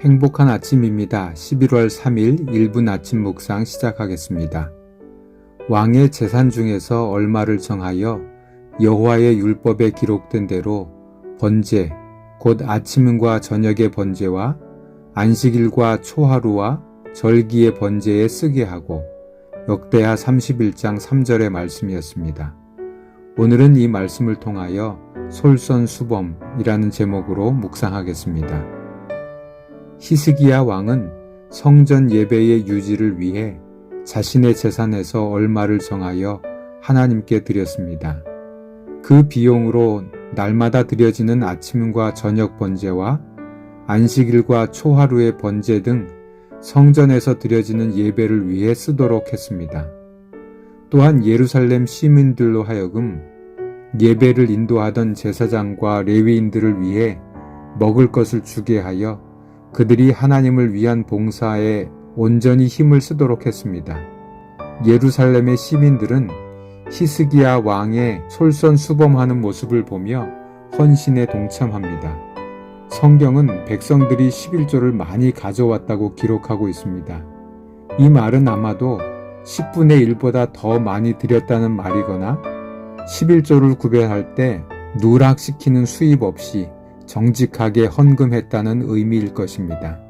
행복한 아침입니다. 11월 3일 1분 아침 묵상 시작하겠습니다. 왕의 재산 중에서 얼마를 정하여 여호와의 율법에 기록된 대로 번제, 곧 아침과 저녁의 번제와 안식일과 초하루와 절기의 번제에 쓰게 하고 역대하 31장 3절의 말씀이었습니다. 오늘은 이 말씀을 통하여 솔선수범이라는 제목으로 묵상하겠습니다. 히스기야 왕은 성전 예배의 유지를 위해 자신의 재산에서 얼마를 정하여 하나님께 드렸습니다. 그 비용으로 날마다 드려지는 아침과 저녁 번제와 안식일과 초하루의 번제 등 성전에서 드려지는 예배를 위해 쓰도록 했습니다. 또한 예루살렘 시민들로 하여금 예배를 인도하던 제사장과 레위인들을 위해 먹을 것을 주게 하여 그들이 하나님을 위한 봉사에 온전히 힘을 쓰도록 했습니다. 예루살렘의 시민들은 히스기야 왕의 솔선수범하는 모습을 보며 헌신에 동참합니다. 성경은 백성들이 11조를 많이 가져왔다고 기록하고 있습니다. 이 말은 아마도 10분의 1보다 더 많이 드렸다는 말이거나 11조를 구별할 때 누락시키는 수입 없이 정직하게 헌금했다는 의미일 것입니다.